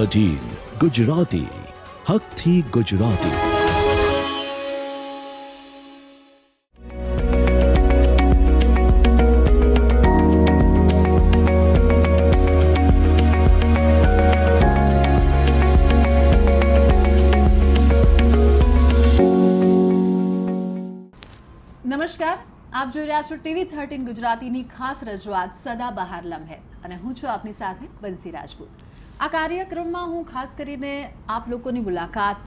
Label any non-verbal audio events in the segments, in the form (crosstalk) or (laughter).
Thirteen Gujarati હકથી Gujarati નમસ્કાર. આપ જોઈ રહ્યા છો ટીવી થર્ટીન ગુજરાતીની ખાસ રજૂઆત સદા બહાર લમ્હે અને હું છું આપની સાથે બંસી રાજપૂત. આ કાર્યક્રમમાં હું ખાસ કરીને આપ લોકોની મુલાકાત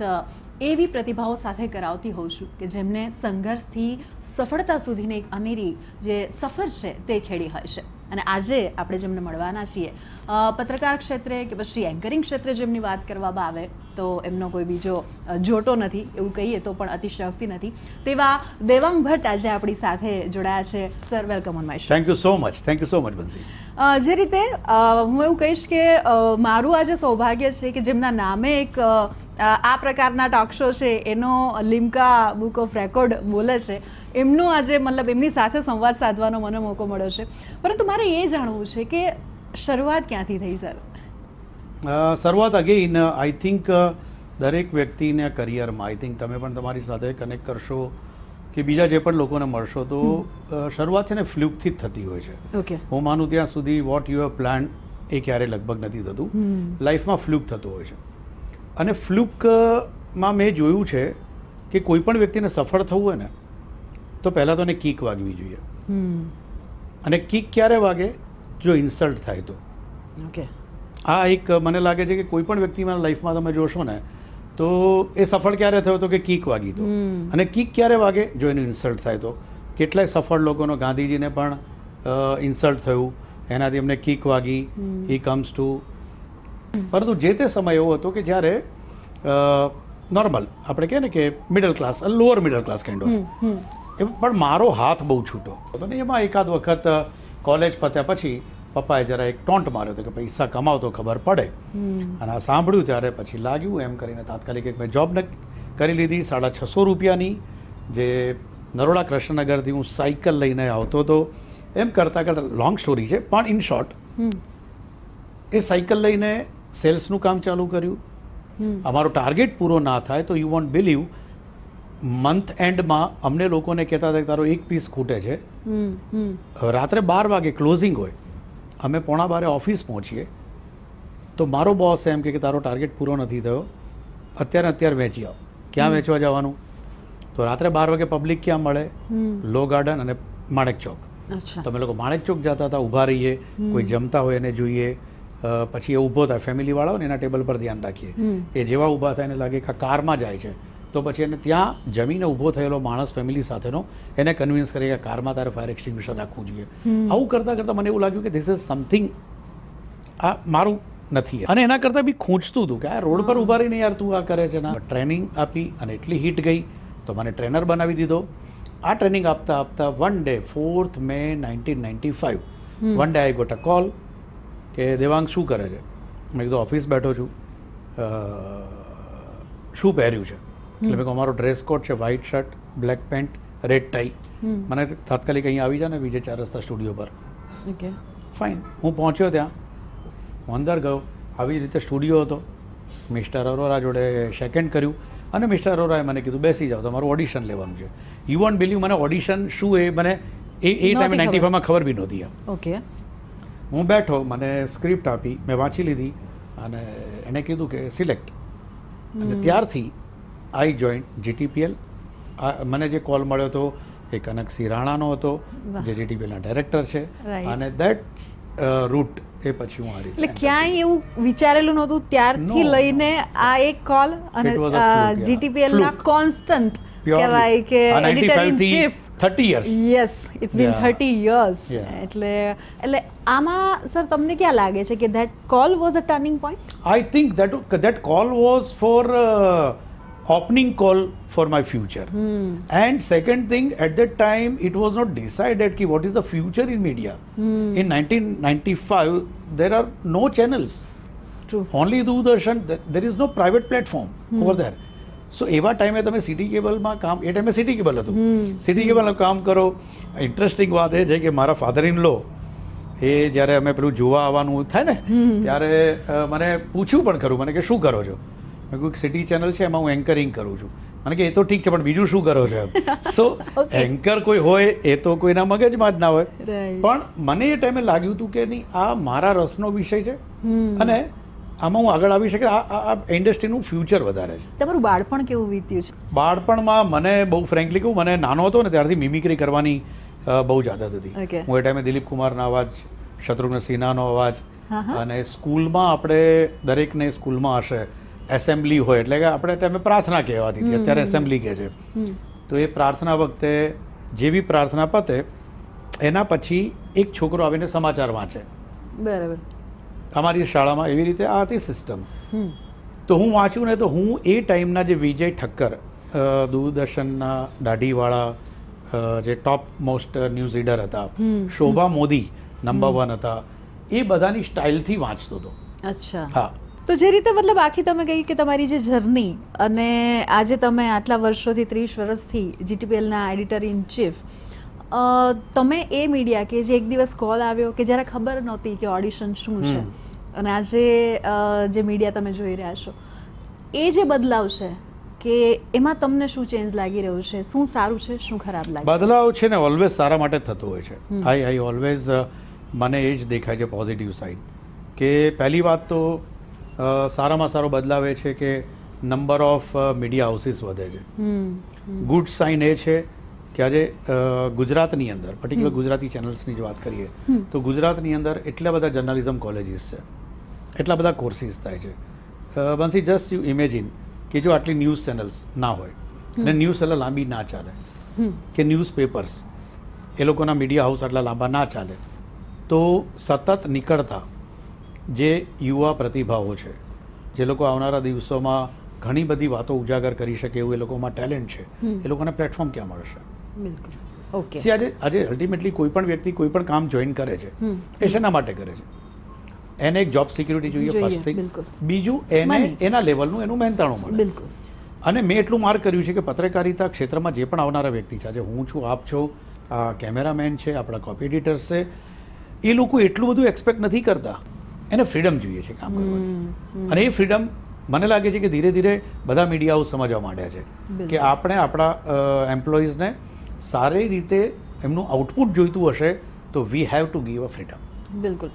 એવી પ્રતિભાઓ સાથે કરાવતી હોઉં છું કે જેમને સંઘર્ષથી સફળતા સુધીની એક અનેરી જે સફર છે તે ખેડી હોય છે. અને આજે આપણે જેમને મળવાના છીએ પત્રકાર ક્ષેત્રે કે પછી એન્કરિંગ ક્ષેત્રે જેમની વાત કરવામાં આવે તો એમનો કોઈ બીજો જોટો નથી એવું કહીએ તો પણ અતિશયોક્તિ નથી. તેવા દેવાંગ ભટ્ટ આજે આપણી સાથે જોડાયા છે. Sir welcome on my thank you so much thank you so much Bansi જે રીતે હું એવું કહીશ કે મારું આજે સૌભાગ્ય છે કે જેમના નામે એક આ પ્રકારના ટોક શો છે એનો લિમ્કા બુક ઓફ રેકોર્ડ બોલે છે. એમનું આજે મતલબ એમની સાથે સંવાદ સાધવાનો મને મોકો મળ્યો છે. પરંતુ મારે એ જાણવું છે કે શરૂઆત ક્યાંથી થઈ સર? શરૂઆત અગેઇન આઈ થિંક દરેક વ્યક્તિને કરિયરમાં આઈ થિંક તમે પણ તમારી સાથે કનેક્ટ કરશો કે બીજા જે પણ લોકોને મળશો તો શરૂઆત છે ને ફ્લુકથી જ થતી હોય છે. ઓકે હું માનું ત્યાં સુધી વોટ યુ હેવ પ્લાન એ ક્યારે લગભગ નથી થતું. લાઈફમાં ફ્લુક થતું હોય છે. અને ફ્લુકમાં મેં જોયું છે કે કોઈ પણ વ્યક્તિને સફળ થવું હોય ને તો પહેલાં તો એને કિક વાગવી જોઈએ. અને કિક ક્યારે વાગે? જો ઇન્સલ્ટ થાય તો. ઓકે. આ એક મને લાગે છે કે કોઈ પણ વ્યક્તિમાં લાઈફમાં તમે જોશો ને તો એ સફળ ક્યારે થયો તો કે કિક વાગી તો. અને કિક ક્યારે વાગે? જો એનું ઇન્સલ્ટ થાય તો. કેટલાય સફળ લોકોનો ગાંધીજીને પણ ઇન્સલ્ટ થયું. એનાથી એમને કિક વાગી. હી કમ્સ ટુ પરંતુ જે તે સમય એવો હતો કે જ્યારે નોર્મલ આપણે કહે ને કે middle class lower middle class kind of એ પણ મારો હાથ બહુ છૂટો હતો ને એમાં એકાદ વખત કોલેજ પત્યા પછી પપ્પાએ જરા એક ટોન્ટ માર્યો હતો કે પૈસા કમાવ તો ખબર પડે. અને આ સાંભળ્યું ત્યારે પછી લાગ્યું એમ કરીને તાત્કાલિક એક મેં જોબ કરી લીધી સાડા છસો રૂપિયાની જે નરોડા કૃષ્ણનગરથી હું સાયકલ લઈને આવતો હતો. એમ કરતાં કરતાં લોંગ સ્ટોરી છે પણ ઇન શોર્ટ એ સાયકલ લઈને સેલ્સનું કામ ચાલુ કર્યું. અમારો ટાર્ગેટ પૂરો ના થાય તો યુ વોન્ટ બિલીવ મંથ એન્ડમાં અમને લોકોને કહેતા હતા કે તારો એક પીસ ખૂટે છે. રાત્રે બાર વાગે ક્લોઝિંગ હોય અમે પોણા બારે ઓફિસ પહોંચીએ તો મારો બોસ એમ કે તારો ટાર્ગેટ પૂરો નથી થયો અત્યારે અત્યારે વેચી આવો. ક્યાં વેચવા જવાનું? તો રાત્રે બાર વાગે પબ્લિક ક્યાં મળે? લો ગાર્ડન અને માણેક ચોક. તમે લોકો માણેક ચોક જતા હતા ઊભા રહીએ કોઈ જમતા હોય એને જોઈએ પછી એ ઊભો થાય ફેમિલીવાળા હોય ને એના ટેબલ પર ધ્યાન રાખીએ. એ જેવા ઊભા થાય એને લાગે કે કારમાં જાય છે તો પછી એને ત્યાં જમીને ઊભો થયેલો માણસ ફેમિલી સાથેનો એને કન્વિન્સ કરે કે કારમાં તારે ફાયર એક્સટિંગ્વિશર રાખવું જોઈએ. આવું કરતાં કરતાં મને એવું લાગ્યું કે ધીસ ઇઝ સમથિંગ આ મારું નથી. અને એના કરતાં બી ખૂંચતું હતું કે આ રોડ પર ઊભા રહીને યાર તું આ કરે છે ને ટ્રેનિંગ આપી અને એટલી હિટ ગઈ તો મને ટ્રેનર બનાવી દીધો. આ ટ્રેનિંગ આપતા આપતા one day fourth May nineteen ninety five one day I got a call કે દેવાંગ શું કરે છે? મેં કીધું ઓફિસ બેઠો છું. શું પહેર્યું છે? એટલે મેં કહું અમારો ડ્રેસ કોડ છે white shirt black pant red tie મને તાત્કાલિક અહીં આવી જાય ને વિજય ચાર રસ્તા સ્ટુડિયો પર. ઓકે. ફાઇન હું પહોંચ્યો ત્યાં. હું અંદર ગયો. આવી રીતે સ્ટુડિયો હતો. મિસ્ટર અરોરા જોડે સેકન્ડ કર્યું. અને મિસ્ટર અરોરાએ મને કીધું બેસી જાઓ. તમારું ઓડિશન લેવાનું છે. યુ વોન્ટ બિલીવ મને ઓડિશન શું એ મને એ એ ટાઈમે નાઇન્ટી ફાઇવમાં ફાઈવમાં ખબર બી નહોતી ઓકે. હું બેઠો મને સ્ક્રિપ્ટ આપી મેં વાંચી લીધી અને એણે કીધું કે સિલેક્ટ અને ત્યારથી આઈ જોઈન્ટ જીટીપીએલ મને જે કોલ મળ્યો હતો એ કનક સિંહ રાણાનો હતો જે જીટીપીએલના ડાયરેક્ટર છે. અને દેટ રૂટ એ પછી હું આરી એટલે ક્યાંય એવું વિચારેલું નહોતું. ત્યારથી લઈને આ એક કોલ અને It was a fluke, yeah. GTPL ના Fluke. કોન્સ્ટન્ટ. કહેવાય કે editor in chief 30 years. Yes it's been Yeah. 30 years Yeah. એટલે એટલે આમાં સર તમને ક્યાં લાગે છે કે that call was a turning point I think that that call was for uh, opening call for my future. And second thing, at that time, it was not decided ki what is the future in media. In 1995, there are no channels. True Only Doordarshan. th- There is no private platform over there. So એવા ટાઈમે તમે city કેબલમાં કામ એ ટાઈમે city cable હતું. City કેબલમાં કામ કરો. ઇન્ટરેસ્ટિંગ વાત એ છે કે મારા ફાધર ઇન લો એ જ્યારે અમે પેલું જોવા આવવાનું થાય ને ત્યારે મને પૂછ્યું પણ ખરું મને કે શું કરો છો? મેં કહ્યું સિટી ચેનલ છે એમાં હું એન્કરિંગ કરું છું. મને કે એ તો ઠીક છે પણ બીજું શું કરો છો? એમ. (laughs) સો એન્કર કોઈ હોય એ તો કોઈના મગજમાં જ ના હોય. પણ મને એ ટાઈમે લાગ્યું હતું કે નહીં આ મારા રસનો વિષય છે. અને આમાં હું આગળ આવી શકે આ ઇન્ડસ્ટ્રીનું ફ્યુચર વધારે છે. તમારું બાળપણ કેવું વીત્યું છે? બાળપણમાં મને બહુ ફ્રેન્કલી કહું મને નાનો હતો ને ત્યારથી મિમિક્રી કરવાની બહુ જ આદત હતી. હું એ ટાઈમે દિલીપ કુમારનો અવાજ શત્રુઘ્ન સિન્હાનો અવાજ. અને સ્કૂલમાં આપણે દરેકને સ્કૂલમાં હશે એસેમ્બલી હોય એટલે કે આપણે ટાઈમે પ્રાર્થના કહેવાતી હતી. અત્યારે એસેમ્બલી કહે છે. તો એ પ્રાર્થના વખતે જેવી પ્રાર્થના પતે એના પછી એક છોકરો આવીને સમાચાર વાંચે. બરાબર. અમારી શાળામાં એવી રીતે આ હતી સિસ્ટમ તો હું વાંચ્યું ને તો હું એ ટાઈમના જે વિજય ઠક્કર દૂરદર્શનના દાઢીવાળા જે ટોપ મોસ્ટ ન્યૂઝ રીડર હતા શોભા મોદી નંબર વન હતા એ બધાની સ્ટાઇલથી વાંચતો હતો. અચ્છા. હા. તો જે રીતે મતલબ આખી તમે કહી કે તમારી જે જર્ની અને આજે તમે આટલા વર્ષોથી ત્રીસ વર્ષથી જીટીપીએલના એડિટર ઇન ચીફ તમે એ મીડિયા કે જે એક દિવસ કોલ આવ્યો કે જ્યારે ખબર નહોતી કે ઓડિશન શું છે. અને આજે જે મીડિયા તમે જોઈ રહ્યા છો એ જે બદલાવ છે કે એમાં તમને શું ચેન્જ લાગી રહ્યું છે? શું સારું છે? શું ખરાબ લાગે બદલાવ છે ને ઓલવેઝ સારા માટે થતો હોય છે. આઈ આઈ ઓલવેઝ મને એ જ દેખાય છે પોઝિટિવ સાઈડ કે પહેલી વાત તો સારામાં સારો બદલાવ એ છે કે નંબર ઓફ મીડિયા હાઉસીસ વધે છે. ગુડ સાઇન એ છે કે આજે ગુજરાતની અંદર પર્ટિક્યુલર ગુજરાતી ચેનલ્સની જ વાત કરીએ તો ગુજરાતની અંદર એટલા બધા જર્નલિઝમ કોલેજીસ છે. એટલા બધા કોર્સિસ થાય છે. બંસી જસ્ટ યુ ઇમેજિન કે જો આટલી ન્યૂઝ ચેનલ્સ ના હોય અને ન્યૂઝ ચેનલ લાંબી ના ચાલે. કે ન્યૂઝ પેપર્સ એ લોકોના મીડિયા હાઉસ આટલા લાંબા ના ચાલે. તો સતત નીકળતા જે યુવા પ્રતિભાઓ છે જે લોકો આવનારા દિવસોમાં ઘણી બધી વાતો ઉજાગર કરી શકે એવું એ લોકોમાં ટેલેન્ટ છે એ લોકોને પ્લેટફોર્મ ક્યાં મળશે બિલકુલ. ઓકે આજે આજે અલ્ટિમેટલી કોઈ પણ વ્યક્તિ કોઈ પણ કામ જોઈન કરે છે એ શેના માટે કરે છે? એને એક જોબ સિક્યુરિટી જોઈએ ફર્સ્ટ થિંગ બીજું એને એના લેવલનું એનું મહેનતાણું મળે. બિલકુલ. અને મેં એટલું માર્ક કર્યું છે કે પત્રકારિતા ક્ષેત્રમાં જે પણ આવનારા વ્યક્તિ છે આજે હું છું આપ છો આ કેમેરામેન છે આપણા કોપી એડિટર્સ છે એ લોકો એટલું બધું એક્સપેક્ટ નથી કરતા. એને ફ્રીડમ જોઈએ છે કામ કરવાની. અને એ ફ્રીડમ મને લાગે છે કે ધીરે ધીરે બધા મીડિયાઓ સમજવા માંડ્યા છે. કે આપણે આપણા એમ્પ્લોઈઝને સારી રીતે એમનું આઉટપુટ જોઈતું હશે તો we have to give a freedom બિલકુલ.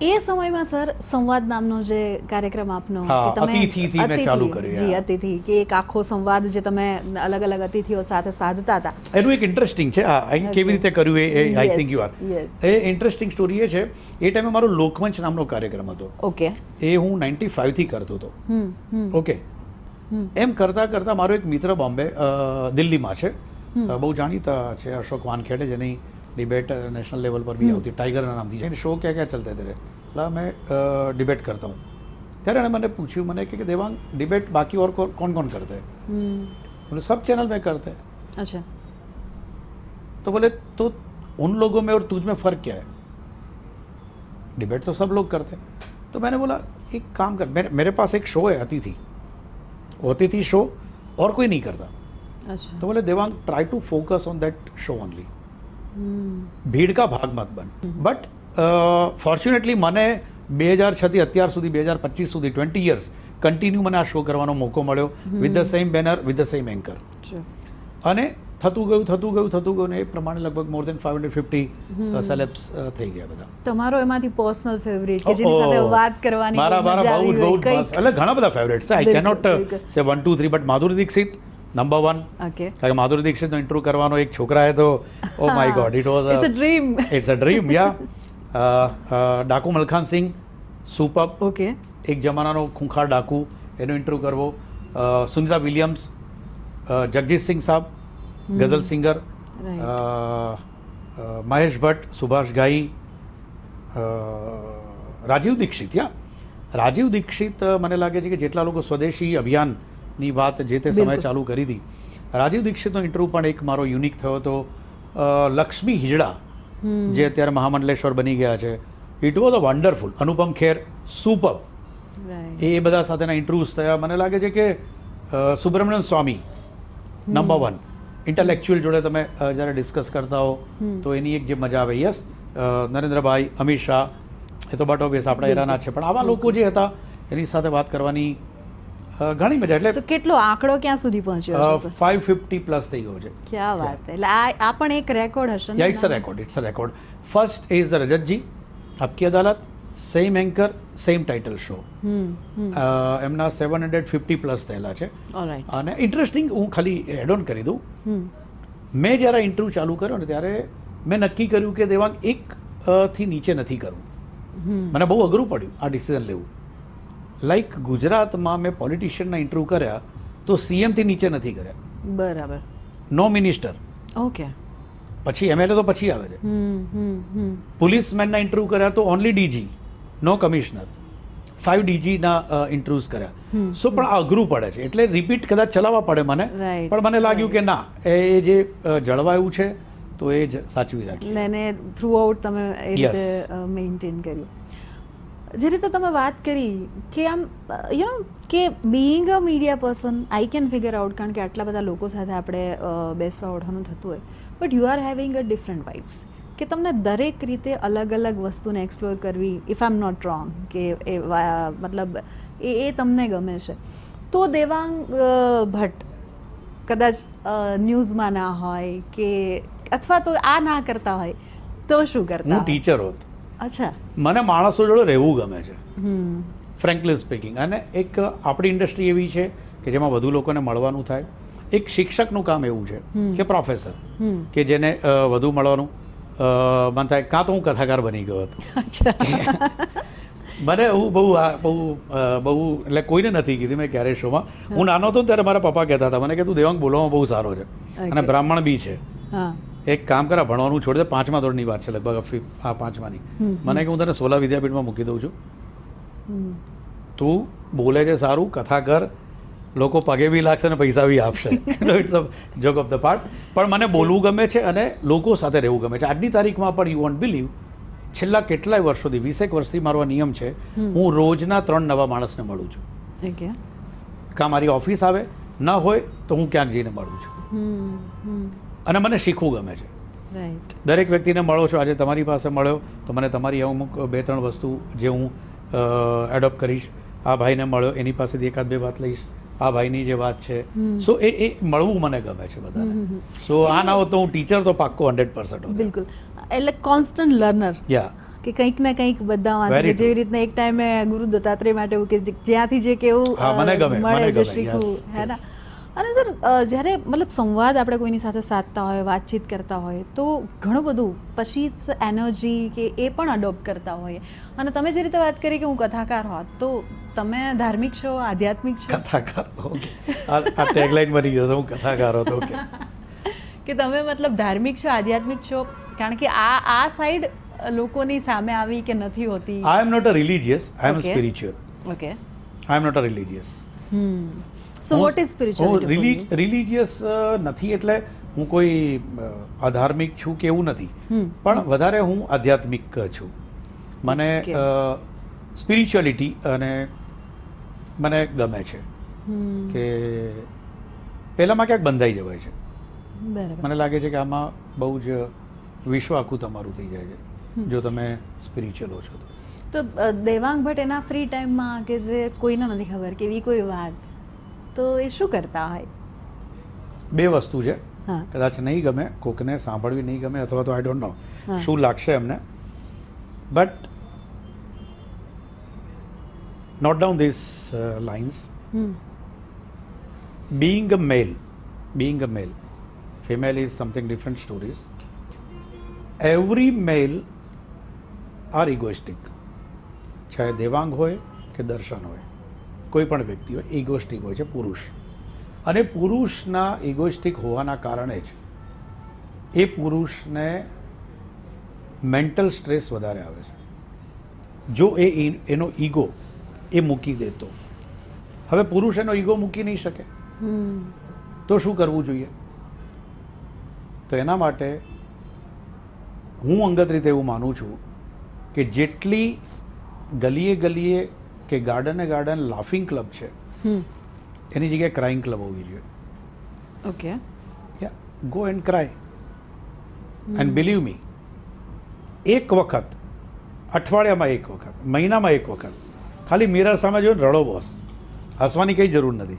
એ સમયમાં સર સંવાદ નામનો જે કાર્યક્રમ આપનો અતિથિથી મેં અતિથિ, ચાલુ કર્યું, જી અતિથિ કે એક આખો સંવાદ જે તમે અલગ અલગ અતિથિઓ સાથે સાધતા હતા. એનું એક ઇન્ટરેસ્ટિંગ છે કેવી રીતે કર્યું એ I think you are a interesting story એ છે એ ટાઈમે મારો લોકમંચ નામનો કાર્યક્રમ હતો. ઓકે એ હું નાઇન્ટી ફાઇવથી કરતો હતો. ઓકે એમ કરતા કરતા મારો એક મિત્ર બોમ્બે દિલ્હીમાં છે. બહુ જાણીતા છે અશોક વાનખેડે જેની डिबेट नेशनल लेवल पर भी हम्म। होती है टाइगर नाम थी शो क्या क्या चलते तेरे ला मैं डिबेट करता हूँ। ત્યારે मैंने पूछू मैंने કે દેવાંગ डिबेट बाकी और कौन कौन करते हैं? हम्म। सब चैनल में करते अच्छा। तो बोले तो उन लोगों में और तुझ में फ़र्क क्या है? डिबेट तो सब लोग करते तो मैंने बोला एक काम कर मेरे मेरे पास एक शो है अतिथि। अतिथि शो और कोई नहीं करता। अच्छा। तो बोले Devang try to focus on that show only ભીડ કા ભાગ મત બન. બટ ફોર્ચ્યુનેટલી મને બે હજાર છથી અત્યાર સુધી બે હજાર પચીસ સુધી ટ્વેન્ટી યર્સ કન્ટિન્યુ મને આ શો કરવાનો મોકો મળ્યો with the same banner with the same anchor અને થતું ગયું થતું ગયું થતું ગયું ને એ પ્રમાણે લગભગ more than five hundred fifty celebs થઈ ગયા બધા. તમારો એમાંથી પર્સનલ ફેવરિટ કે જેની સાથે વાત કરવાની મારા મારા બહુ બહુ. એટલે ઘણા બધા ફેવરેટ છે. I cannot say one two three but Madhuri Dixit number one okay કારણ કે માધુરી દીક્ષિતનો ઇન્ટરવ્યુ કરવાનો એક છોકરાએ તો ઓ my god it was it's a dream it's a dream yeah ડાકુ Malkhan Singh super okay એક જમાનાનો ખૂંખાર ડાકુ એનો ઇન્ટરવ્યુ કરવો. સુનિતા વિલિયમ્સ જગજીત સિંહ સાહેબ ગઝલ સિંગર મહેશ ભટ્ટ સુભાષ ગાઈ રાજીવ દીક્ષિત યા રાજીવ દીક્ષિત મને લાગે છે કે જેટલા લોકો સ્વદેશી અભિયાનની વાત જે તે સમયે ચાલુ કરી હતી રાજીવ દીક્ષિતનો ઇન્ટરવ્યુ પણ એક મારો યુનિક થયો હતો. લક્ષ્મી હિજડા જે અત્યારે મહામંડલેશ્વર બની ગયા છે. It was a wonderful Anupam Kher super એ બધા સાથેના ઇન્ટરવ્યુઝ થયા. મને લાગે છે કે Subramanian Swamy number one intellectual જોડે તમે જ્યારે ડિસ્કસ કરતા હો તો એની એક જે મજા આવે. યસ નરેન્દ્રભાઈ અમિત શાહ એ તો બટ ઓબ્વિયસ આપણા એરાના છે. પણ આવા લોકો જે હતા એની સાથે વાત કરવાની ઘણી મજા એટલે કેટલો આંકડો ક્યાં સુધી પહોંચ્યો છે ફાઇવ ફિફ્ટી પ્લસ થઈ ગયો છે. ક્યાં વાત એટલે આ આ પણ એક રેકોર્ડ હશે ને it's a record it's a record first is the Rajat ji Aapki Adalat same anchor same title show એમના સેવન હંડ્રેડ ફિફ્ટી પ્લસ થયેલા છે. અને ઇન્ટરેસ્ટિંગ હું ખાલી એડ ઓન કરી દઉં. મેં જ્યારે ઇન્ટરવ્યૂ ચાલુ કર્યો ને ત્યારે મેં નક્કી કર્યું કે દેવાંગ એક થી નીચે નથી કરવું. મને બહુ અઘરું પડ્યું આ ડિસિઝન લેવું. લાઈક ગુજરાતમાં મેં પોલિટિશિયનના ઇન્ટરવ્યૂ કર્યા તો સીએમથી નીચે નથી કર્યા. બરાબર. નો મિનિસ્ટર ઓકે પછી એમએલએ તો પછી આવે છે. પોલીસમેનના ઇન્ટરવ્યૂ કર્યા તો only DG no commissioner five ડીજીના interviews કર્યા. સો પણ આ અઘરું પડે છે. એટલે રિપીટ કદાચ ચલાવવા પડે મને પણ મને લાગ્યું કે ના એ જે જળવાયું છે તો એ જ સાચવી રાખ્યું એને થ્રુ આઉટ તમે મેન્ટેન કર્યું. જે રીતે તમે વાત કરી કે આમ યુ નો કે being a media person I can figure out કારણ કે આટલા બધા લોકો સાથે આપણે બેસવા ઓઢવાનું થતું હોય. But you are having a different vibes કે તમને દરેક રીતે અલગ અલગ વસ્તુને એક્સપ્લોર કરવી if I am not wrong કે એ મતલબ એ એ તમને ગમે છે. તો દેવાંગ ભટ્ટ કદાચ ન્યૂઝમાં ના હોય કે, અથવા તો આ ના કરતા હોય, તો શું કરતા હું ટીચર હોત. અચ્છા. મને માણસો જોડે રહેવું ગમે છે. ફ્રેન્કલી સ્પીકિંગ અને એક આપણી ઇન્ડસ્ટ્રી એવી છે કે જેમાં વધુ લોકોને મળવાનું થાય. એક શિક્ષકનું કામ એવું છે કે પ્રોફેસર કે જેને વધુ મળવાનું મન થાય કાં તો હું કથાકાર બની ગયો હતો. (laughs) મને હું બહુ બહુ બહુ એટલે કોઈને નથી કીધી મેં ક્યારે શોમાં હું નાનો હતો ત્યારે મારા પપ્પા કહેતા હતા મને કે તું દેવાંગ બોલવામાં બહુ સારો છે. અને બ્રાહ્મણ બી છે. એક કામ કરા ભણવાનું છોડી દે પાંચમા ધોરણની વાત છે લગભગ આ પાંચમાની. મને કે હું તને સોલા વિદ્યાપીઠમાં મૂકી દઉં છું. તું બોલે છે સારું કથા કર લોકો પગે બી લાગશે અને પૈસા બી આપશે. It's a joke of the part પણ મને બોલવું ગમે છે અને લોકો સાથે રહેવું ગમે છે. આજની તારીખમાં પણ યુ વોન્ટ બિલીવ છેલ્લા કેટલાય વર્ષોથી વીસેક વર્ષથી મારો નિયમ છે હું રોજના ત્રણ નવા માણસને મળું છું. કાં મારી ઓફિસ આવે ન હોય તો હું ક્યાંક જઈને મળું છું. અને મને શીખવું ગમે છે. દરેક વ્યક્તિને મળો છો આજે તમારી પાસે મળ્યો તો મને તમારી અમુક બે ત્રણ વસ્તુ જે હું એડોપ્ટ કરીશ આ ભાઈને મળ્યો એની પાસેથી એકાદ બે વાત લઈશ આ ભાઈની જે વાત છે. સો એ એ મળવું મને ગમે છે બધાને. સો આ ના હોત તો હું ટીચર તો પાક્કો હંડ્રેડ પર્સન્ટ બિલકુલ. એટલે કોન્સ્ટન્ટ લર્નર યા કે કંઈક ને કંઈક બધા Very જેવી રીતના એક ટાઈમે ગુરુ દત્તાત્રેય માટે એવું કે જ્યાંથી જે કેવું મને ગમે, મળે મને ગમે, શીખવું હે ને. અને સર જ્યારે મતલબ સંવાદ આપણે કોઈની સાથે સાધતા હોય વાતચીત કરતા હોય તો ઘણું બધું પછી એનર્જી કે એ પણ અડોપ્ટ કરતા હોઈએ અને તમે જે રીતે વાત કરી કે હું કથાકાર હોત તો તમે ધાર્મિક છો આધ્યાત્મિક છો? કથાકાર ઓકે. આ ટેગલાઈન બની ગયો હું કથાકાર હતો ઓકે. (laughs) કે તમે મતલબ ધાર્મિક છો આધ્યાત્મિક છો? કારણ કે આ આ સાઈડ લોકોની સામે આવી કે નથી હોતી? I am not a religious I am spiritual okay I am not a religious hmm. So what is spirituality religious નથી એટલે હું કોઈ આધાર્મિક છું કે એવું નથી. પણ વધારે હું આધ્યાત્મિક છું. મને. સ્પિરિચ્યુઅલિટી અને મને ગમે છે. કે પહેલામાં ક્યાંક બંધાઈ જવાય છે. મને લાગે છે કે આમાં બહુ જ વિશ્વ આખું તમારું થઈ જાય છે. જો તમે સ્પિરિચ્યુઅલ હો છો તો. તો દેવાંગ ભટ્ટ એના ફ્રી ટાઈમમાં કે જે કોઈને નથી ખબર કે એવી કોઈ વાત? તો એ શું કરતા હોય? બે વસ્તુ છે. કદાચ નહીં ગમે કોકને સાંભળવી નહીં ગમે અથવા તો આઈ ડોન્ટ નો શું લાગશે એમને. But not down this lines being a male being a male female is something different stories. Every male are egoistic. ચાહે દેવાંગ હોય કે દર્શન હોય. કોઈ પણ વ્યક્તિ હોય ઇગોસ્ટિક હોય છે પુરુષ. અને પુરુષના ઇગોસ્ટિક હોવાના કારણે જ એ પુરુષને મેન્ટલ સ્ટ્રેસ વધારે આવે છે. જો એ એનો ઈગો એ મૂકી દેતો. હવે પુરુષ એનો ઈગો મૂકી નહીં શકે. તો શું કરવું જોઈએ? તો એના માટે હું અંગત રીતે એવું માનું છું કે જેટલી ગલીએ ગલીએ કે ગાર્ડને ગાર્ડન લાફિંગ ક્લબ છે. એની જગ્યાએ ક્રાઇંગ ક્લબ હોવી જોઈએ. Okay. Go and cry and believe me એક વખત અઠવાડિયામાં એક વખત મહિનામાં એક વખત ખાલી મિરર સામે જોઈને રડો બોસ હસવાની કંઈ જરૂર નથી.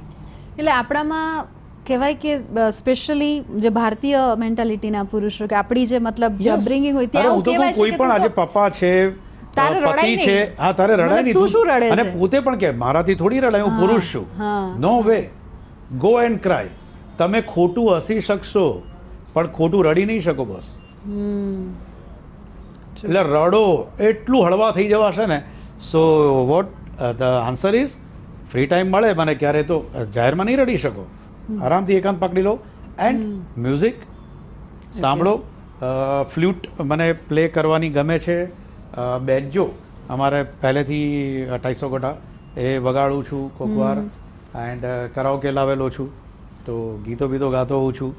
એટલે આપણામાં કહેવાય કે સ્પેશિયલી જે ભારતીય મેન્ટાલિટીના પુરુષો કે આપણી જે મતલબ જે અપબ્રિંગિંગ હોય ત્યાં કોઈ પણ આજે પપ્પા છે તારે પતિ છે. હા તારે રડાય નહીં. તું શું રડે અને પોતે પણ કે મારાથી થોડી રડાય હું પુરુષ છું. No way go and cry તમે ખોટું હસી શકશો પણ ખોટું રડી નહીં શકો બસ. એટલે રડો એટલું હળવા થઈ જવાશે ને. So what the answer is free time મળે મને ક્યારે તો જાહેરમાં નહીં રડી શકો. આરામથી એકાંત પકડી લો. એન્ડ મ્યુઝિક સાંભળો. ફ્લ્યુટ મને પ્લે કરવાની ગમે છે. અ, બેન્જો અમારે પહેલેથી અઢાઈસો ગોટા. એ વગાડું છું કોકવાર એન્ડ કરાઓકે લાવેલો છું. તો ગીતો બીતો ગાતો હોઉં છું.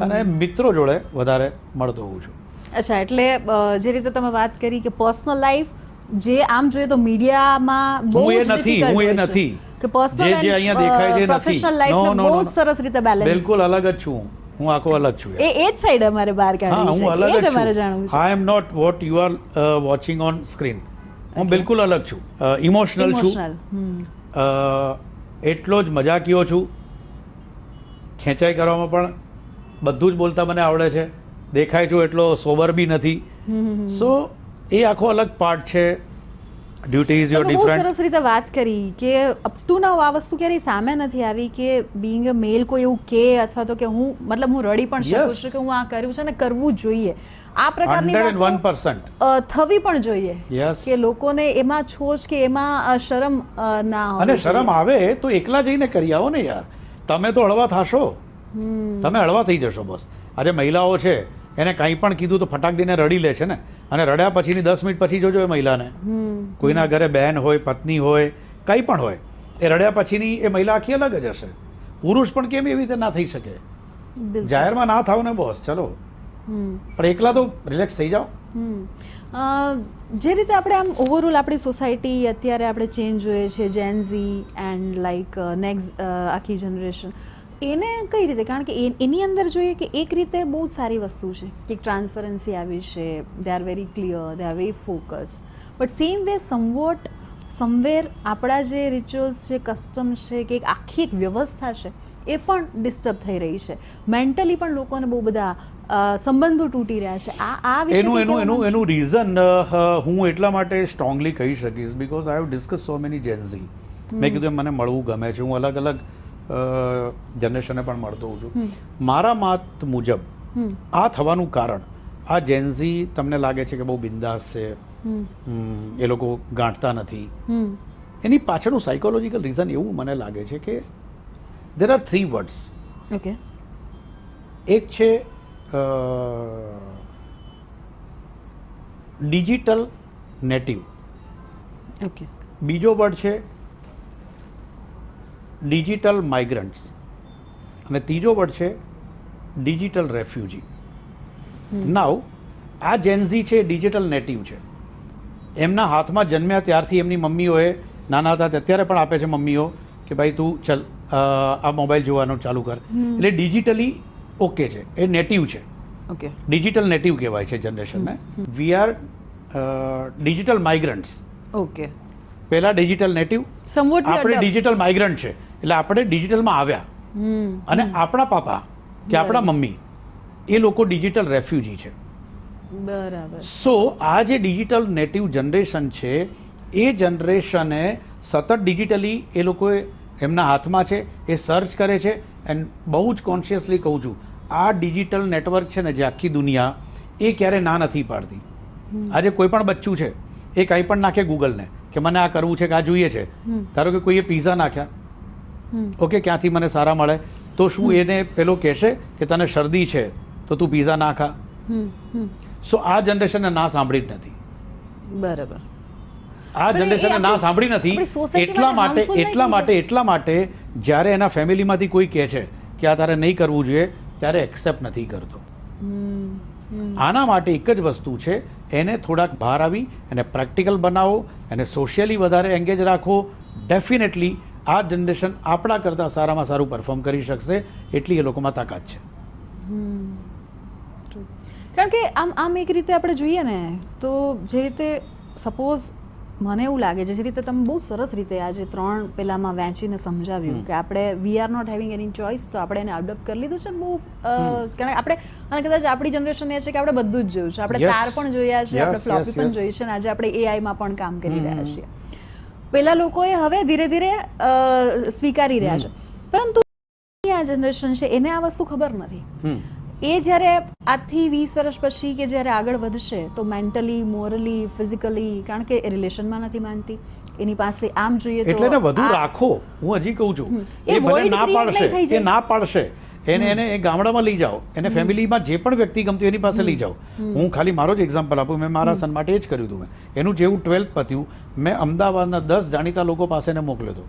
અને મિત્રો જોડે વધારે મળતો હોઉં છું. અચ્છા એટલે જે રીતે તમે વાત કરી કે પર્સનલ લાઈફ જે આમ જોઈએ તો મીડિયામાં બહુ એ નથી હું એ નથી. કે પર્સનલ જે જે અહીંયા દેખાય છે નથી. પ્રોફેશનલ લાઈફ બહુ જ. સરસ રીતે બેલેન્સ બિલકુલ અલગ જ છું હું. હું આખો અલગ છું એ એ જ સાઈડ અમારે બહાર કાઢવી હું અલગ જ અમારે જાણવું છે. I am not what you are watching on screen હું બિલકુલ અલગ છું. ઇમોશનલ છું. એટલો જ મજાકીયો છું. ખેંચાઈ કરવામાં પણ બધું જ બોલતા મને આવડે છે. દેખાય છું એટલો સોબર બી નથી. સો એ આખો અલગ પાર્ટ છે. ડ્યુટી ઇઝ યોર ડિફરન્ટ સરસ રીતે વાત કરી કે અપ ટુ નાઉ આ વસ્તુ ક્યારેય સામે નથી આવી કે બીંગ અ મેલ કોઈ એવું કે અથવા તો કે હું મતલબ હું રડી પણ શકું છું કે હું આ કર્યું છે અને કરવું જોઈએ. આ પ્રકારની વાતો થવી પણ જોઈએ કે લોકોને એમાં છોચ કે એમાં શરમ ના હોય અને શરમ આવે તો એકલા જઈને કરી આવો ને યાર. તમે તો હળવા થાશો. તમે હળવા થઈ જશો બસ. આજે મહિલાઓ છે એને કંઈ પણ કીધું તો ફટાક દઈને રડી લે છે ને. અને રડ્યા પછીની દસ મિનિટ પછી જોજો એ મહિલાને. કોઈના ઘરે બહેન હોય પત્ની હોય કંઈ પણ હોય એ રડ્યા પછીની એ મહિલા આખી અલગ જ હશે. પુરુષ પણ કેમ એવી રીતે ના થઈ શકે? જાહેરમાં ના થાવ ને બોસ ચલો. પણ એકલા તો રિલેક્સ થઈ જાઓ. હમ. જે રીતે આપણે આમ ઓવરઓલ આપણી સોસાયટી અત્યારે આપણે ચેન્જ જોઈએ છે gen Z and like next આખી જનરેશન એને કઈ રીતે? કારણ કે એની અંદર જોઈએ કે એક રીતે બહુ જ સારી વસ્તુ છે કે ટ્રાન્સપરન્સી આવી છે they are very clear they are very focus but same way somewhat somewhere આપણા જે રિચ્યુઅલ્સ છે કસ્ટમ્સ છે કે એક આખી એક વ્યવસ્થા છે એ પણ ડિસ્ટર્બ થઈ રહી છે. મેન્ટલી પણ લોકોને બહુ બધા સંબંધો તૂટી રહ્યા છે. આ આ એનું એનું એનું એનું રીઝન હું એટલા માટે સ્ટ્રોંગલી કહી શકીશ because I have discuss so many gen Z મેં કીધું મને મળવું ગમે છે. હું અલગ અલગ જનરેશનને પણ મળતો હોઉં છું. મારા મત મુજબ આ થવાનું કારણ આ જેન્ઝી તમને લાગે છે કે બહુ બિંદાસ છે એ લોકો ગાંઠતા નથી. એની પાછળનું સાયકોલોજીકલ રીઝન એવું મને લાગે છે કે there are three words okay એક છે ડિજિટલ નેટિવ ઓકે બીજો વર્ડ છે ડિજિટલ માઇગ્રન્ટ્સ. અને ત્રીજો વર્ડ છે ડિજિટલ રેફ્યુજી. નાવ આ જેન્ઝી છે ડિજિટલ નેટિવ છે. એમના હાથમાં જન્મ્યા ત્યારથી એમની મમ્મીઓએ નાના હતા અત્યારે પણ આપે છે મમ્મીઓ કે ભાઈ તું ચલ આ મોબાઈલ જોવાનું ચાલુ કર. એટલે ડિજિટલી ઓકે છે એ નેટિવ છે. ઓકે. ડિજિટલ નેટિવ કહેવાય છે જનરેશનને. We are digital migrants. Okay. પહેલા ડિજિટલ નેટિવ આપણે ડિજિટલ માઇગ્રન્ટ છે. એટલે આપણે ડિજિટલમાં આવ્યા. અને આપણા પાપા કે આપણા મમ્મી એ લોકો ડિજિટલ રેફ્યુજી છે. બરાબર. સો આ જે ડિજિટલ નેટિવ જનરેશન છે એ જનરેશને સતત ડિજિટલી એ લોકોએ એમના હાથમાં છે એ સર્ચ કરે છે એન્ડ બહુ જ કોન્શિયસલી કહું છું આ ડિજિટલ નેટવર્ક છે ને જે આખી દુનિયા એ ક્યારે ના નથી પાડતી. આજે કોઈ પણ બચ્ચું છે એ કંઈ પણ નાખે ગૂગલને કે મને આ કરવું છે કે આ જોઈએ છે. ધારો કે કોઈએ પીઝા નાખ્યા. ઓકે ક્યાંથી મને સારા મળે? તો શું એને પેલો કહેશે કે તને શરદી છે તો તું પીઝા ના ખા. સો આ જનરેશનને ના સાંભળી જ નથી. બરાબર. આ જનરેશનને જનરેશને ના સાંભળી નથી. એટલા માટે એટલા માટે એટલા માટે જ્યારે એના ફેમિલીમાંથી કોઈ કહે છે કે આ તારે નહીં કરવું જોઈએ ત્યારે એક્સેપ્ટ નથી કરતો. આના માટે એક જ વસ્તુ છે એને થોડાક બહાર આવી એને પ્રેક્ટિકલ બનાવો એને સોશિયલી વધારે એંગેજ રાખો. ડેફિનેટલી આ જનરેશન આપણા કરતાં સારામાં સારું પરફોર્મ કરી શકશે એટલી એ લોકોમાં તાકાત છે. કારણ કે આમ આમ એક રીતે આપણે જોઈએ ને તો જે રીતે સપોઝ મને એવું લાગે છે જે રીતે તમે બહુ સરસ રીતે આજે ત્રણ પેલામાં વહેંચીને સમજાવ્યું કે આપણે we are not having any choice તો આપણે એને અડોપ્ટ કરી લીધું છે બહુ કારણ કે આપણે અને કદાચ આપણી જનરેશન એ છે કે આપણે બધું જ જોયું છે. આપણે. કાર પણ જોયા છે આપણે ફ્લોપી પણ. જોઈ છે અને આજે આપણે એઆઈમાં પણ કામ કરી રહ્યા છીએ. પેલા લોકોએ હવે ધીરે ધીરે સ્વીકારી રહ્યા છે. પરંતુ આ જનરેશન છે એને આ વસ્તુ ખબર નથી. એ જ્યારે આજથી વીસ વર્ષ પછી કે જ્યારે આગળ વધશે તો મેન્ટલી મોરલી ફિઝિકલી કારણ કે એ રિલેશનમાં નથી માનતી. એની પાસે આમ જોઈએ તો એટલે વધુ રાખો. હું હજી કહું છું. એ ભલે ના પાડશે એ ના પાડશે એને એને એ ગામડામાં લઈ જાઓ. એને ફેમિલીમાં જે પણ વ્યક્તિ ગમતી એની પાસે લઈ જાઓ. હું ખાલી મારો જ એક્ઝામ્પલ આપું. મેં મારા સન માટે એ જ કર્યું હતું મેં. એનું જેવું ટ્વેલ્થ પત્યું મેં અમદાવાદના દસ જાણીતા લોકો પાસે એને મોકલ્યો હતો.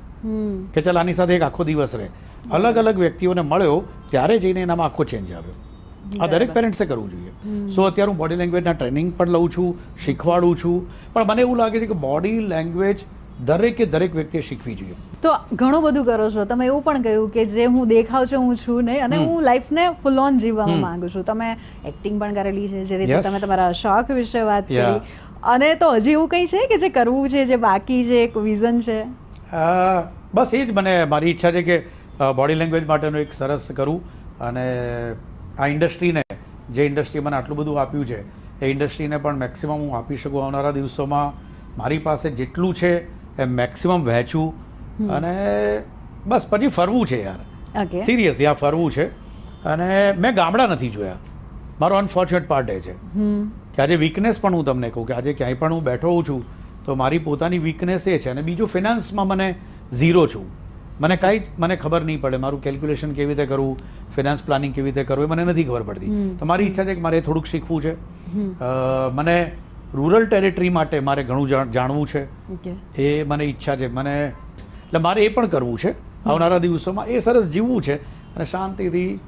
કે ચાલ આની સાથે એક આખો દિવસ રહે. અલગ અલગ વ્યક્તિઓને મળ્યો ત્યારે જઈને એનામાં આખો ચેન્જ આવ્યો. આ દરેક પેરેન્ટ્સે કરવું જોઈએ. સો અત્યારે હું બોડી લેંગ્વેજના ટ્રેનિંગ પણ લઉં છું શીખવાડું છું. પણ મને એવું લાગે છે કે બોડી લેંગ્વેજ દરેકે દરેક વ્યક્તિએ શીખવી જોઈએ. તો ઘણું બધું કરો છો. તમે એવું પણ કહ્યું કે જે હું દેખાવ છું હું છું નહીં અને હું લાઈફને ફૂલ ઓન જીવવા માંગુ છું. તમે એક્ટિંગ પણ કરેલી છે જે રીતે તમે તમારા શોખ વિશે વાત કરી. અને તો હજી એવું કંઈ છે કે જે કરવું છે જે બાકી છે એક વિઝન છે? બસ એ જ મને મારી ઈચ્છા છે કે બોડી લેંગ્વેજ માટેનું એક સરસ કરું અને આ ઇન્ડસ્ટ્રીને જે ઇન્ડસ્ટ્રી મને આટલું બધું આપ્યું છે એ ઇન્ડસ્ટ્રીને પણ મેક્સિમમ હું આપી શકું આવનારા દિવસોમાં. મારી પાસે જેટલું છે એ મેક્સિમમ વહેંચું અને બસ પછી ફરવું છે યાર. સિરિયસલી આ ફરવું છે. અને મેં ગામડા નથી જોયા. મારો અનફોર્ચ્યુનેટ પાર્ટ એ છે. કે આજે વીકનેસ પણ હું તમને કહું કે આજે ક્યાંય પણ હું બેઠો છું તો મારી પોતાની વીકનેસ એ છે અને બીજું ફિનાન્સમાં મને ઝીરો છું. મને કાંઈ જ મને ખબર નહીં પડે મારું કેલ્ક્યુલેશન કેવી રીતે કરવું ફિનાન્સ પ્લાનિંગ કેવી રીતે કરવું એ મને નથી ખબર પડતી. તો મારી ઈચ્છા છે કે મારે થોડુંક શીખવું છે. મને રૂરલ ટેરિટરી માટે મારે ઘણું જાણવું છે. એ મને ઈચ્છા છે. મને એટલે મારે એ પણ કરવું છે. આવનારા દિવસોમાં એ સરસ જીવવું છે અને શાંતિથી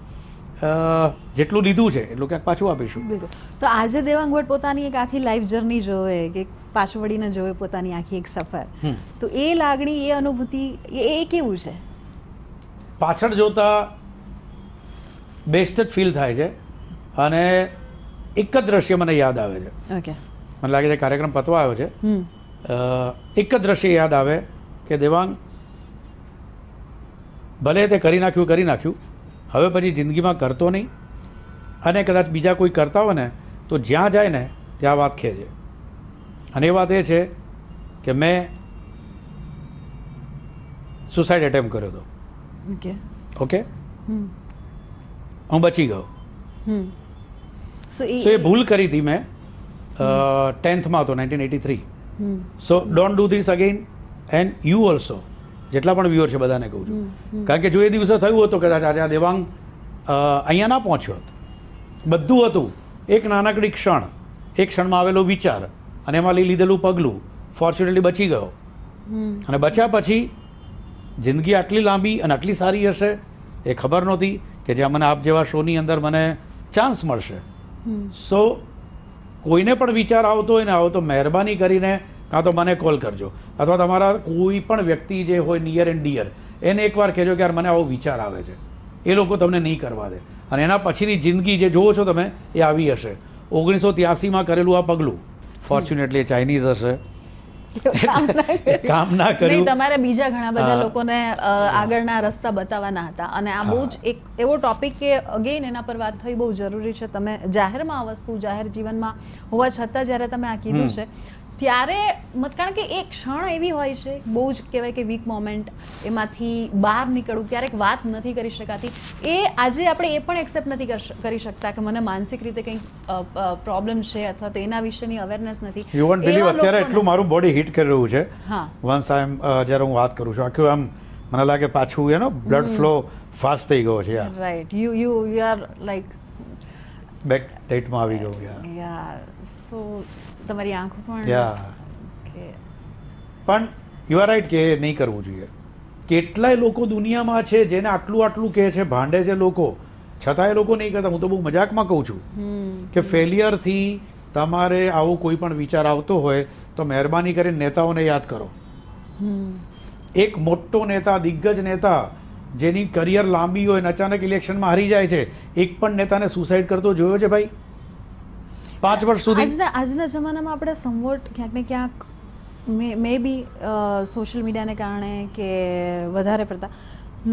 જેટલું લીધું છે એટલું ક્યાંક પાછું આપીશું. બિલકુલ. તો આજે દેવાંગ ભટ્ટ પોતાની એક આખી લાઈફ જર્ની જોવે કે પાછું વળીને જોવે પોતાની આખી એક સફર. તો એ લાગણી એ અનુભૂતિ એ એ કેવું છે? પાછળ જોતા બેસ્ટ જ ફીલ થાય છે અને એક જ દ્રશ્ય મને યાદ આવે છે. ઓકે. મને લાગે છે કાર્યક્રમ પતવા આવ્યો છે. એક જ દ્રશ્ય યાદ આવે કે દેવાંગ ભલે તે કરી નાખ્યું કરી નાખ્યું હવે પછી જિંદગીમાં કરતો નહીં અને કદાચ બીજા કોઈ કરતા હોય ને તો જ્યાં જાય ને ત્યાં વાત ખેંચે અને એ વાત એ છે કે મેં સુસાઇડ એટેમ્પ કર્યો હતો. ઓકે. ઓકે? હું બચી ગયો. સો એ ભૂલ કરી હતી મેં. ટેન્થમાં હતો nineteen eighty three. So don't do this again and you also જેટલા પણ વ્યુઅર છે બધાને કહું છું. કારણ કે જો એ દિવસે થયું હતું કદાચ આજે આ દેવાંગ અહીંયા ના પહોંચ્યો હતો. બધું હતું. એક નાનકડી ક્ષણ એક ક્ષણમાં આવેલો વિચાર અને એમાં લઈ લીધેલું પગલું ફોર્ચ્યુનેટલી બચી ગયો. અને બચ્યા પછી જિંદગી આટલી લાંબી અને આટલી સારી હશે એ ખબર નહોતી કે જ્યાં મને આપ જેવા શોની અંદર મને ચાન્સ મળશે. સો કોઈને પણ વિચાર આવતો હોય ને આવો તો મહેરબાની કરીને કાં તો મને કોલ કરજો. અથવા તમારા કોઈ પણ વ્યક્તિ જે હોય નિયર એન્ડ ડિયર એને એકવાર કહેજો કે, યાર, મને આવો વિચાર આવે છે. એ લોકો તમને નહીં કરવા દે. અને એના પછીની જિંદગી જે જુઓ છો તમે, એ આવી હશે. ઓગણીસો ત્યાસીમાં કરેલું આ પગલું ફોર્ચ્યુનેટલી ચાઇનીઝ હશે. કામ ના કર્યું. તમારે બીજા ઘણા બધા લોકોને આગળના રસ્તા બતાવવાના હતા. અને આ બહુ જ એક એવો ટોપિક કે અગેન એના પર વાત થઈ બહુ જરૂરી છે. તમે જાહેરમાં આ વસ્તુ જાહેર જીવનમાં હોવા છતાં જ્યારે તમે આ કીધું છે ત્યારે મત કારણ કે એક ક્ષણ એવી હોય છે બહુ જ કહેવાય કે વીક મોમેન્ટ એમાંથી બહાર નીકળવું ક્યારેક વાત નથી કરી શકાતી. એ આજે આપણે એ પણ એક્સેપ્ટ નથી કરી શકતા કે મને માનસિક રીતે કંઈક પ્રોબ્લેમ છે અથવા તો એના વિશેની અવેરનેસ નથી. યુ વોન્ટ બિલીવ અત્યારે એટલું મારું બોડી હિટ કરી રહ્યું છે. હા. વન્સ આઈ એમ જ્યારે હું વાત કરું છું આખું આમ મને લાગે પાછું એનો બ્લડ ફ્લો ફાસ્ટ થઈ ગયો છે યાર. Right you you you are like back ડેટમાં આવી ગયો યાર. યાર સો તમારી આંખો પણ યા પણ યુ આર રાઈટ કે નહીં કરવું જોઈએ. કેટલાય લોકો દુનિયામાં છે જેને આટલું આટલું કહે છે ભાંડે છે લોકો. છતાં એ લોકો નહીં કરતા. હું તો બહુ મજાકમાં કહું છું કે ફેલિયરથી તમારે આવો કોઈ પણ વિચાર આવતો હોય તો મહેરબાની કરીને નેતાઓને યાદ કરો. એક મોટો નેતા દિગ્ગજ નેતા જેની કરિયર લાંબી હોય અને અચાનક ઇલેક્શનમાં હારી જાય છે એક પણ નેતાને સુસાઇડ કરતો જોયો છે ભાઈ? પાંચ વર્ષ સુધી? આજના આજના જમાનામાં આપણે સમવટ ક્યાંક ને ક્યાંક મે બી સોશિયલ મીડિયાને કારણે કે વધારે પડતા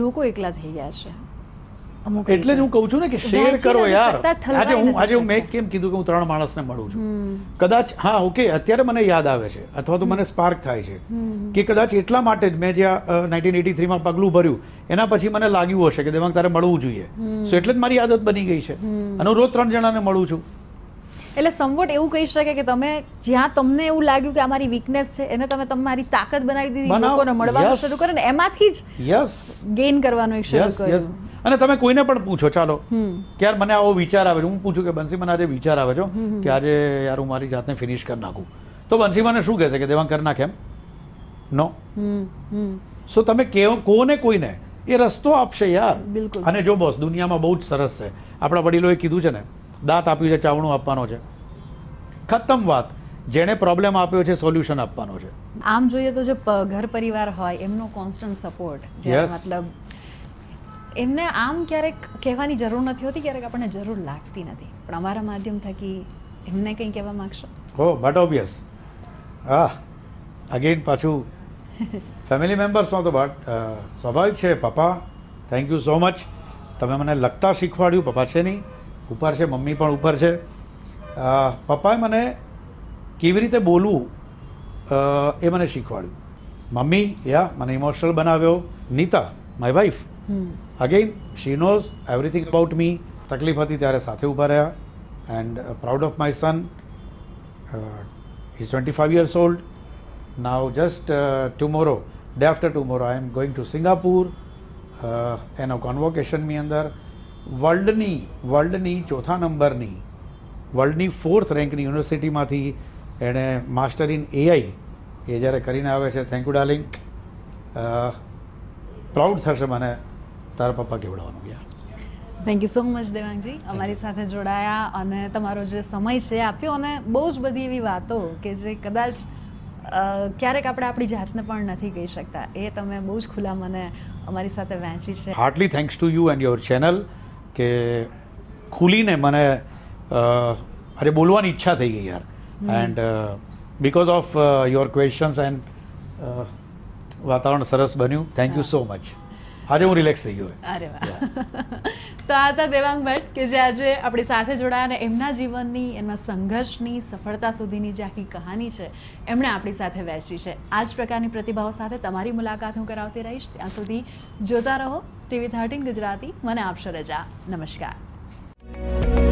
લોકો એકલા થઈ ગયા છે. એટલે જ હું કહું છું ને કે શેર કરો યાર. આજે હું આજે હું મેં કેમ કીધું કે હું ત્રણ માણસને મળું છું? કદાચ હા ઓકે અત્યારે મને યાદ આવે છે અથવા તો મને સ્પાર્ક થાય છે કે કદાચ એટલા માટે જ મેં જ્યાં નાઇન્ટીન એટી થ્રીમાં પગલું ભર્યું એના પછી મને લાગ્યું હશે કે દેવાંગ તારે મળવું જોઈએ. સો એટલે જ મારી આદત બની ગઈ છે. અને હું રોજ ત્રણ જણાને મળું છું. એટલે સમવટ એવું કહી શકે કે તમે જ્યાં તમને એવું લાગ્યું કે આ મારી વીકનેસ છે એને તમે તમારી તાકાત બનાવી દીધી લોકોને મળવાનું શરૂ કરે ને એમાંથી જ યસ ગેઇન કરવાનું એક શરૂ કર્યું. અને તમે કોઈને પણ પૂછો ચાલો. કે યાર મને આવો વિચાર આવે છે. હું પૂછું કે બંસી મને આજે વિચાર આવે છે કે આજે યાર હું મારી જાતને ફિનિશ કરી નાખું. તો બંસી મને શું કહેશે કે દેવાંગ કરી નાખે એમ? નો સો તમે કેવો કોને કોઈને એ રસ્તો આપશે યાર. બિલકુલ. અને જો બોસ દુનિયામાં બહુ જ સરસ છે. આપણા વડીલોએ કીધું છે ને દાંત આપ્યું છે ચાવણું આપવાનો છે. ખતમ વાત. જેણે પ્રોબ્લેમ આપ્યો છે સોલ્યુશન આપવાનો છે. આમ જોઈએ તો જો ઘર પરિવાર હોય એમનો કોન્સ્ટન્ટ સપોર્ટ મતલબ એમને આમ ક્યારેક કહેવાની જરૂર નથી હોતી ક્યારેક આપણને જરૂર લાગતી નથી. પણ અમારા માધ્યમ થકી એમને કંઈ કહેવા માગશો? હો બટ ઓબ્વિયસ હા. અગેન પાછું ફેમિલી મેમ્બર્સમાં તો બટ સ્વાભાવિક છે પપ્પા થેન્ક યુ સો મચ તમે મને લગતા શીખવાડ્યું પપ્પા છે નહીં. ઉપર છે મમ્મી પણ ઉપર છે. પપ્પાએ મને કેવી રીતે બોલવું એ મને શીખવાડ્યું. મમ્મી યા મને ઇમોશનલ બનાવ્યો. Nita my wife again again she knows everything about me તકલીફ હતી ત્યારે સાથે ઊભા રહ્યા. And proud of my son is twenty five years old now just tomorrow day after tomorrow I am going to Singapore એનો કોન્વોકેશનની અંદર. વર્લ્ડની વર્લ્ડની ચોથા નંબરની વર્લ્ડની ફોર્થ રેન્કની યુનિવર્સિટીમાંથી એણે માસ્ટર ઇન એઆઈ એ જ્યારે કરીને આવે છે થેન્ક યુ ડાર્લિંગ પ્રાઉડ થશે મને તારા પપ્પા કેવડાવવાનું યાર. Thank you so much Devangji. અમારી સાથે જોડાયા અને તમારો જે સમય છે આપ્યો અને બહુ જ બધી એવી વાતો કે જે કદાચ ક્યારેક આપણે આપણી જાતને પણ નથી કહી શકતા. એ તમે બહુ જ ખુલ્લા મને અમારી સાથે વહેંચી છે. Heartly thanks to you and your channel કે ખુલીને મને અરે બોલવાની ઈચ્છા થઈ ગઈ યાર. And because of your questions and વાતાવરણ સરસ બન્યું. થેન્ક યુ સો મચ આજે હું રિલેક્સ થઈ ગયો. અરે તો આ હતા દેવાંગ ભટ્ટ કે જે આજે આપણી સાથે જોડાયા અને એમના જીવનની, એમના સંઘર્ષની, સફળતા સુધીની જે આખી કહાની છે, એમણે આપણી સાથે વહેંચી છે. આ જ પ્રકારની પ્રતિભાઓ સાથે તમારી મુલાકાત હું કરાવતી રહીશ. ત્યાં સુધી જોતા રહો. TV thirteen Gujarati. મને આપશો રજા. નમસ્કાર.